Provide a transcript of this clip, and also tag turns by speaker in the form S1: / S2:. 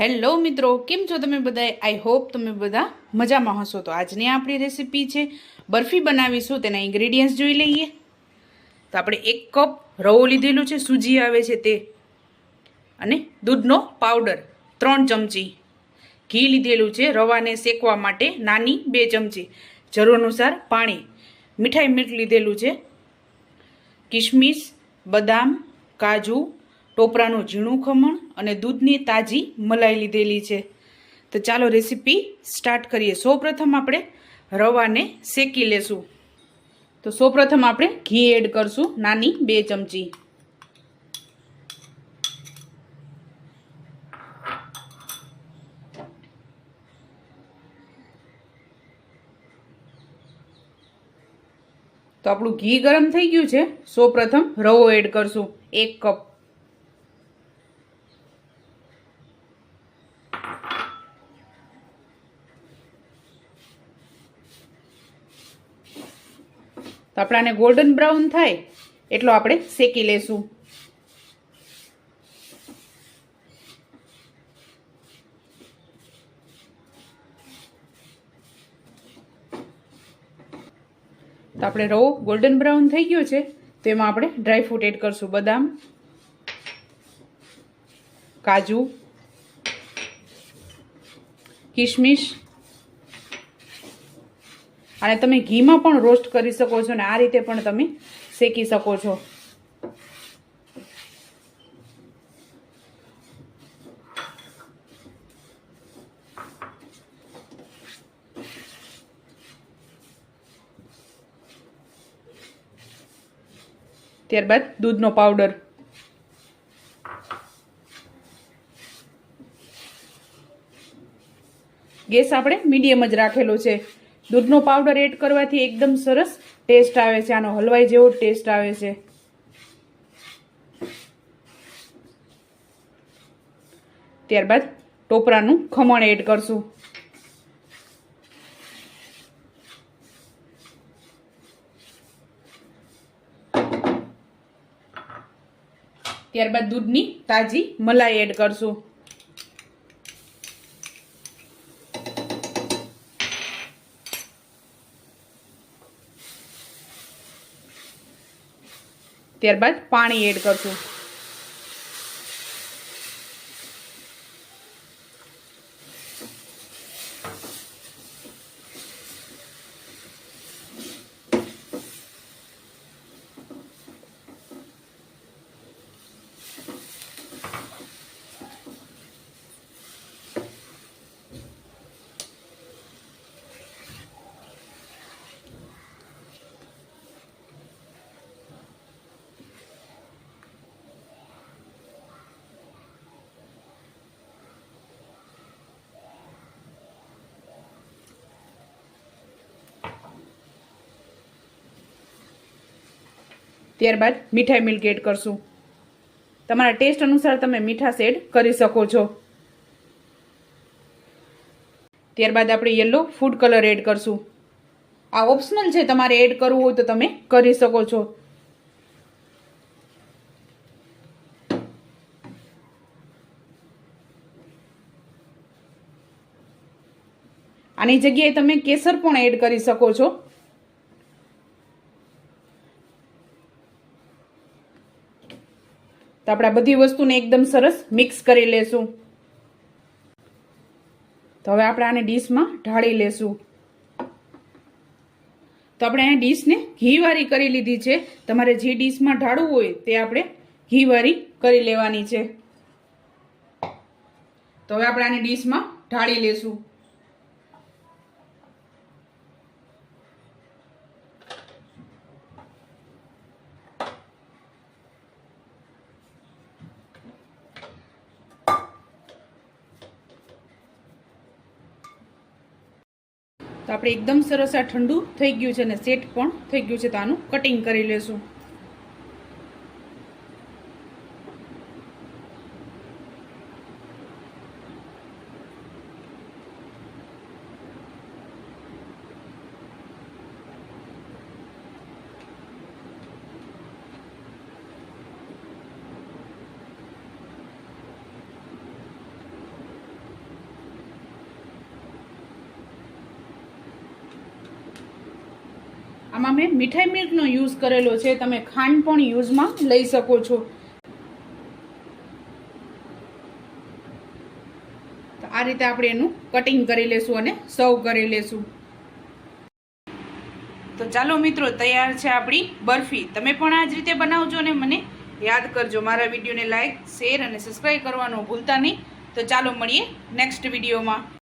S1: Hello મિત્રો, કેમ છો તમે બધા આઈ હોપ તમે બધા મજામાં હશો. તો આજની આપણી રેસીપી છે, બરફી બનાવીશું, તેના ઇન્ગ્રેડિયન્ટ્સ જોઈ લઈએ. તો આપણે એક કપ રવો લીધેલું છે, સૂજી આવે છે તે. અને દૂધનો પાવડર ત્રણ ચમચી ઘી લીધેલું છે, રવાને શેકવા માટે નાની બે ચમચી. જરૂર અનુસાર પાણી, મીઠાઈ મીઠ લીધેલું છે. કિશમિશ બદામ, કાજુ ટોપરાનું ઝીણું ખમણ અને દૂધની તાજી મલાઈ લીધેલી છે. તો ચાલો રેસીપી સ્ટાર્ટ કરીએ. સૌપ્રથમ આપણે રવાને શેકી લેશું. તો સૌપ્રથમ આપણે ઘી એડ કરશું નાની બે ચમચી. તો આપણું ઘી ગરમ થઈ ગયું છે. સૌપ્રથમ રવો એડ કરશું. એક કપ. તો આપણાને ગોલ્ડન બ્રાઉન થાય, એટલો આપણે શેકી લેશું. તો આપણે રવો ગોલ્ડન બ્રાઉન થઈ ગયો છે, તો એમાં આપણે ડ્રાય ફ્રૂટ એડ કરશું. બદામ, કાજુ કિશમિશ અને તમે ઘીમાં પણ રોસ્ટ કરી શકો છો અને આ રીતે પણ તમે શેકી શકો છો. ત્યારબાદ દૂધનો પાવડર. ગેસ આપણે મીડિયમ જ રાખેલો છે. દૂધનો પાવડર એડ કરવાથી એકદમ સરસ ટેસ્ટ આવે છે. આનો હલવાઈ જેવો ટેસ્ટ આવે છે. ત્યારબાદ ટોપરાનું ખમણ એડ કરશું. ત્યારબાદ દૂધની તાજી મલાઈ એડ કરશું. ત્યારબાદ પાણી એડ કરશું. ત્યારબાદ મીઠાઈ મિલ્ક એડ કરશું. તમારા ટેસ્ટ અનુસાર તમે મીઠાશ એડ કરી શકો છો. ત્યારબાદ આપણે યલો ફૂડ કલર એડ કરશું. આ ઓપ્શનલ છે, તમારે એડ કરવું હોય તો તમે કરી શકો છો. આની જગ્યાએ તમે કેસર પણ એડ કરી શકો છો. તો આપણે બધી વસ્તુને એકદમ સરસ મિક્સ કરી લેશું. તો હવે આપણે આને ડીશમાં ઢાળી લેશું. તો આપણે અહીંયા ડીશને ઘીવારી કરી લીધી છે. તમારે જે ડીશમાં ઢાળવું હોય તે આપણે ઘીવારી કરી લેવાની છે. તો હવે આપણે આને ડીશમાં ઢાળી લેશું. તો આપણે એકદમ સરસ આ ઠંડુ થઈ ગયું છે અને સેટ પણ થઈ ગયું છે તો આનું કટિંગ કરી લેશું. આમાં મેં મીઠાઈ મિલ્કનો યુઝ કરેલો છે, તમે ખાંડ પણ યુઝમાં લઈ શકો છો. તો આ રીતે આપણે એનું કટિંગ કરી લેશું અને સર્વ કરી લેશું. તો ચાલો મિત્રો, તૈયાર છે આપણી બરફી. તમે પણ આ જ રીતે બનાવજો અને મને યાદ કરજો. મારા વિડીયોને લાઇક શેર અને સબસ્ક્રાઈબ કરવાનું ભૂલતા નહીં. તો ચાલો મળીએ નેક્સ્ટ વિડીયોમાં.